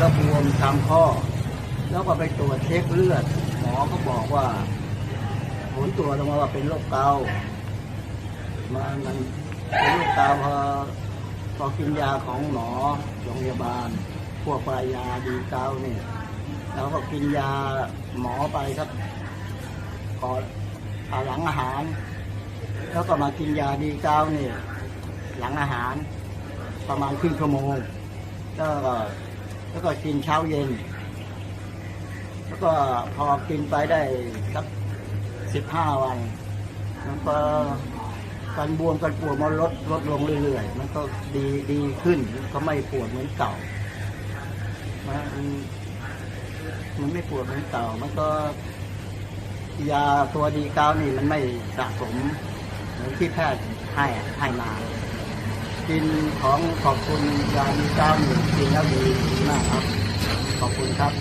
แล้วบวมตามข้อ แล้วก็ไปตรวจเช็คเลือด หมอก็บอกว่า ผลตรวจออกมาว่าเป็นโรคเกามันมันเป็นโรคเกาพอพอกินยาของหมอโรงพยาบาล พวกปลายาดีเกาเนี่ยแล้วก็กินยาหมอไปครับก่อนหลังอาหาร แล้วก็มากินยาดีเกาเนี่ยหลังอาหาร ประมาณครึ่งชั่วโมงก็ แล้วก็กินเช้าเย็น แล้วก็พอกินไปได้สักสิบห้าวัน มันก็การบวมการปวดมันลดลดลงเรื่อยๆ มันก็ดีดีขึ้นก็ไม่ปวดเหมือนเก่า มันมันไม่ปวดเหมือนเก่า มันก็ยาตัวดีเก้านี่มันไม่สะสมเหมือนที่แพทย์ให้ให้มา กินของขอบคุณยาดีเก้านี่กินแล้วดีดีมากครับ ขอบคุณครับ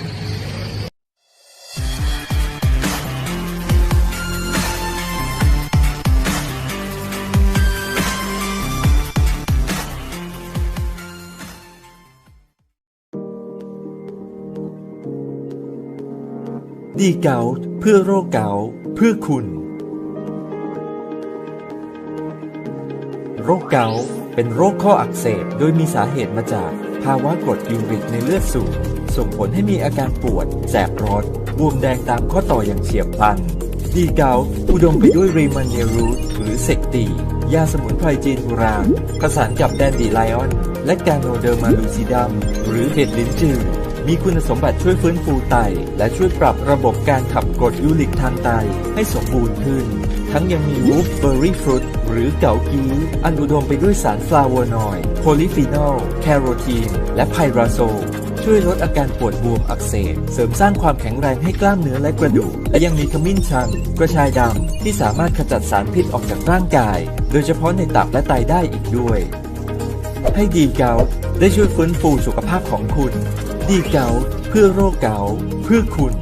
ดีเกาเพื่อโรคเกาเพื่อคุณ โรคเกา เป็นโรคข้ออักเสบ โดยมีสาเหตุมาจากภาวะกรดยูริกในเลือดสูง ส่งผลให้มีอาการปวด แสบร้อนบวมแดงตามข้อต่ออย่างเฉียบพลัน ดีเกาต์อุดมไปด้วยรีมันเนรูทหรือเซกตี ยาสมุนไพรจีนโบราณผสานกับแดนดีไลออน และกาโนเดอร์มาลูซิดัม หรือเห็ดลิ้นจือมีคุณสมบัติช่วยฟื้นฟูไต และช่วยปรับระบบการขับกรดยูริกทางไตให้สมบูรณ์ขึ้น ทั้งยังมีวูฟเบอร์รี่ฟรุตหรือเกากีอันอุดมไปด้วยสารฟลาวนอยด์โพลิฟีนอล แคโรทีน และไพราโซช่วยลดอาการปวดบวมอักเสบ เสริมสร้างความแข็งแรงให้กล้ามเนื้อและกระดูก และยังมีขมิ้นชัน กระชายดำ ที่สามารถขจัดสารพิษออกจากร่างกาย โดยเฉพาะในตับและไตได้อีกด้วย ให้ดีเกาได้ช่วยฟื้นฟูสุขภาพของคุณ ดีเกาเพื่อโรคเกาเพื่อคุณ